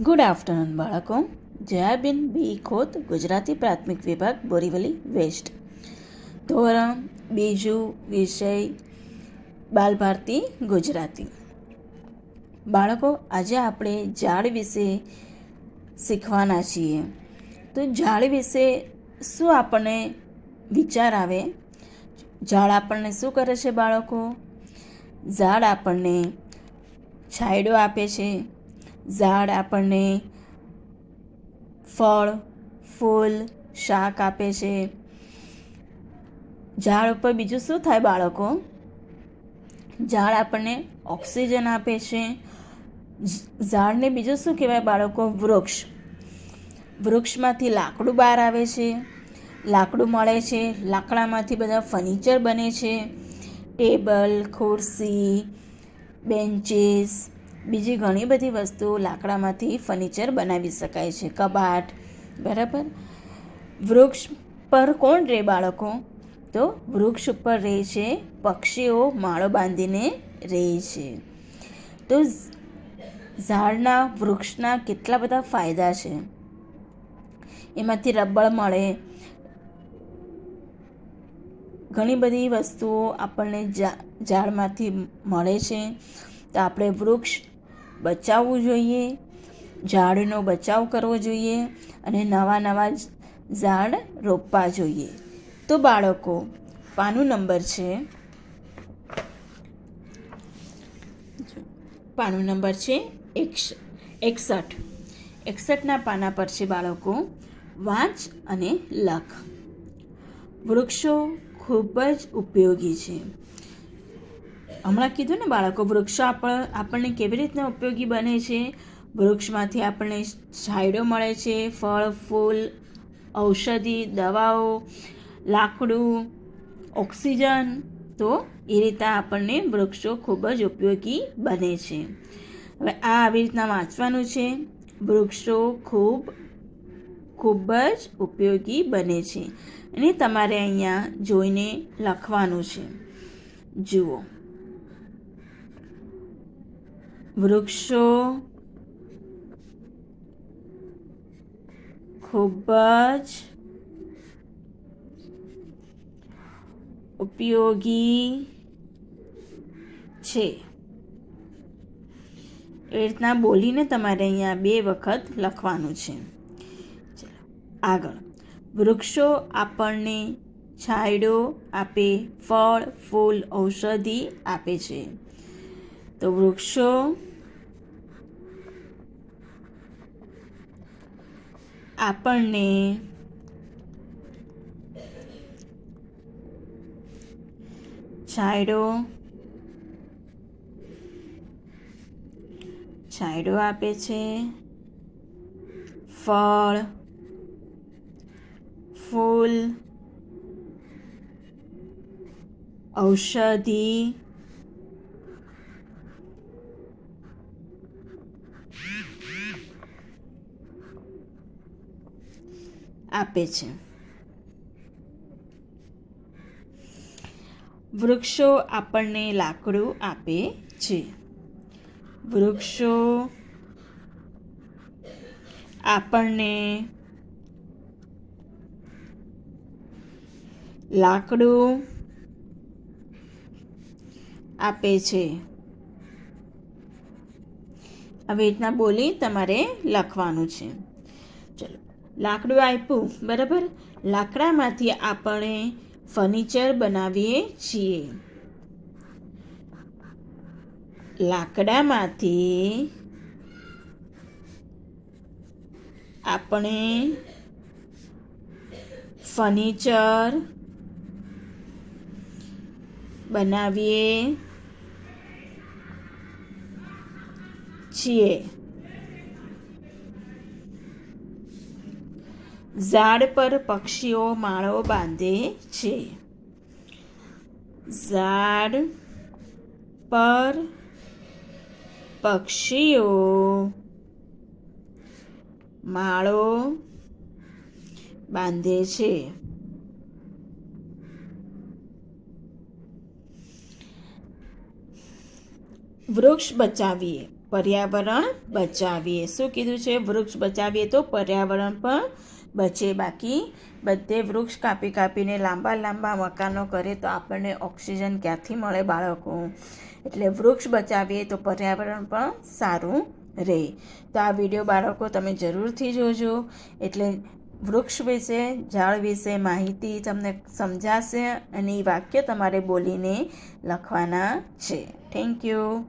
Good afternoon બાળકો. જયાબેન બી ખોત, ગુજરાતી પ્રાથમિક વિભાગ, બોરીવલી વેસ્ટ. ધોરણ, બીજું વિષય, બાલભારતી, ગુજરાતી. બાળકો, આજે આપણે ઝાડ વિશે શીખવાના છીએ. તો ઝાડ વિશે શું આપણને વિચાર આવે? ઝાડ આપણને શું કરે છે બાળકો? ઝાડ આપણને છાંયડો આપે છે. ઝાડ આપણને ફળ, ફૂલ, શાક આપે છે. ઝાડ ઉપર બીજું શું થાય બાળકો? ઝાડ આપણને ઓક્સિજન આપે છે. ઝાડને બીજું શું કહેવાય બાળકો? વૃક્ષ. વૃક્ષમાંથી લાકડું બહાર આવે છે. લાકડું મળે છે. લાકડામાંથી બધા ફર્નિચર બને છે. ટેબલ, ખુરશી, બેન્ચીસ બીજી ઘણી બધી વસ્તુઓ લાકડામાંથી ફર્નિચર બનાવી શકાય છે. કબાટ, બરાબર? વૃક્ષ પર કોણ રહે બાળકો? તો વૃક્ષ ઉપર રહે છે, પક્ષીઓ માળો બાંધીને રહે છે. તો ઝાડના વૃક્ષના કેટલા બધા ફાયદા છે? એમાંથી રબળ મળે. ઘણી બધી વસ્તુઓ આપણને ઝાડમાંથી મળે છે. તો આપણે વૃક્ષ બચાવવું જોઈએ, ઝાડનો બચાવ કરવો જોઈએ અને નવા નવા ઝાડ રોપવા જોઈએ. તો બાળકો, પાનું નંબર છે. પાનું નંબર છે એકસ, એકસઠ. એકસઠના પાના પર છે બાળકો, વાંચ અને લખ. વૃક્ષો ખૂબ જ ઉપયોગી છે. હમણાં કીધું ને બાળકો, વૃક્ષો આપણ, આપણને કેવી રીતના ઉપયોગી બને છે? વૃક્ષમાંથી આપણને છાંયડો મળે છે, ફળ, ફૂલ, ઔષધિ, દવાઓ, લાકડું, ઓક્સિજન. તો એ રીતે આપણને વૃક્ષો ખૂબ જ ઉપયોગી બને છે. હવે આ આવી રીતના વાંચવાનું છે. વૃક્ષો ખૂબ ખૂબ જ ઉપયોગી બને છે. અને તમારે અહીંયા જોઈને લખવાનું છે. જુઓ. વૃક્ષો, ખૂબ જ ઉપયોગી છે. એ રીતના બોલીને તમારે અહીંયા બે વખત લખવાનું છે. આગળ. વૃક્ષો આપણને છાંયડો આપે, ફળ, ફૂલ, ઔષધિ આપે છે. તો વૃક્ષો. આપણને છાંયડો. છાંયડો આપે છે. ફળ. ફૂલ. ઔષધિ. આપે છે. વૃક્ષો આપણને લાકડું આપે છે. વૃક્ષો આપણને લાકડું આપે છે. આવી રીતના બોલી તમારે લખવાનું છે. ચલો. લાકડું આપ્યું. બરાબર? લાકડામાંથી આપણે ફર્નિચર બનાવીએ છીએ. લાકડામાંથી આપણે ફર્નિચર બનાવીએ છીએ. ઝાડ પર પક્ષીઓ માળો બાંધે છે. ઝાડ પર પક્ષીઓ માળો બાંધે છે. વૃક્ષ બચાવીએ, પર્યાવરણ બચાવીએ. શું કીધું છે? વૃક્ષ બચાવીએ તો પર્યાવરણ પણ બચે બાકી. બધે વૃક્ષ કાપી કાપીને લાંબા લાંબા મકાનો કરે તો આપણને ઓક્સિજન ક્યાંથી મળે બાળકો? એટલે વૃક્ષ બચાવીએ તો પર્યાવરણ પણ સારું રહે. તો આ વીડિયો બાળકો તમે જરૂરથી જોજો. એટલે વૃક્ષ વિશે, ઝાડ વિશે માહિતી તમને સમજાશે અને એ વાક્ય તમારે બોલીને લખવાના છે. Thank you